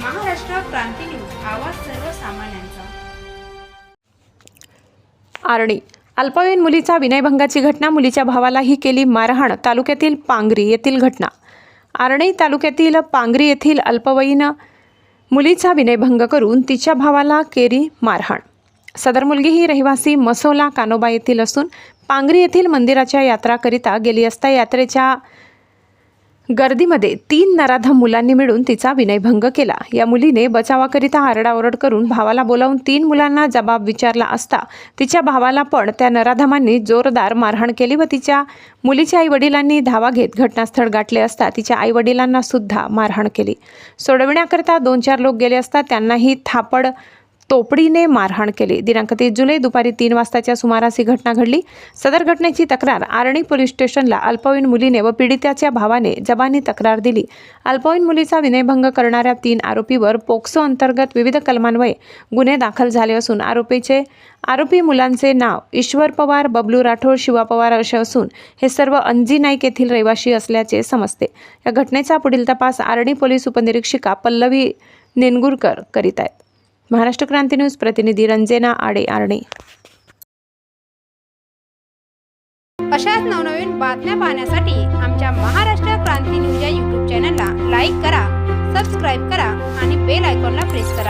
क्रांती news आवाज सर्वसामान्यांचा. आरणी अल्पवयीन मुलीचा विनयभंगाची घटना मुलीच्या भावालाही केली मारहाण तालुक्यातील पांगरी येथील घटना. आरणी तालुक्यातील पांगरी येथील अल्पवयीन मुलीचा विनयभंग करून तिच्या भावाला केली मारहाण. सदर मुलगी ही रहिवासी मसोला कानोबा येथील असून पांगरी येथील मंदिराच्या यात्राकरिता गेली असता यात्रेच्या गर्दीमध्ये तीन नराधम मुलांनी मिळून तिचा विनयभंग केला. या मुलीने बचावाकरिता आरडाओरड करून भावाला बोलावून तीन मुलांना जबाब विचारला असता तिच्या भावाला पण त्या नराधमांनी जोरदार मारहाण केली व तिच्या मुलीच्या आईवडिलांनी धावा घेत घटनास्थळ गाठले असता तिच्या आईवडिलांना सुद्धा मारहाण केली. सोडविण्याकरता दोन चार लोक गेले असता त्यांनाही थापड तोपडीने मारहाण केली. दिनांक तीस जुलै दुपारी तीन वाजताच्या सुमारास ही घटना घडली. सदर घटनेची तक्रार आरणी पोलीस स्टेशनला अल्पवयीन मुलीने व पीडिताच्या भावाने जबानी तक्रार दिली. अल्पवयीन मुलीचा विनयभंग करणाऱ्या तीन आरोपीवर पोक्सो अंतर्गत विविध कलमान्वये गुन्हे दाखल झाले असून आरोपीचे आरोपी मुलांचे नाव ईश्वर पवार बबलू राठोड शिवा पवार असे असून हे सर्व अंजी नाईक येथील रहिवाशी असल्याचे समजते. या घटनेचा पुढील तपास आरणी पोलीस उपनिरीक्षिका पल्लवी नेनगुरकर करीत आहेत. महाराष्ट्र क्रांती न्यूज प्रतिनिधी रंजना आडे आरणे. अशाच नवनवीन बातम्या पाहण्यासाठी आमच्या महाराष्ट्र क्रांती न्यूज या यूट्यूब चॅनलला लाईक करा सबस्क्राईब करा आणि बेल आयकॉनला प्रेस करा.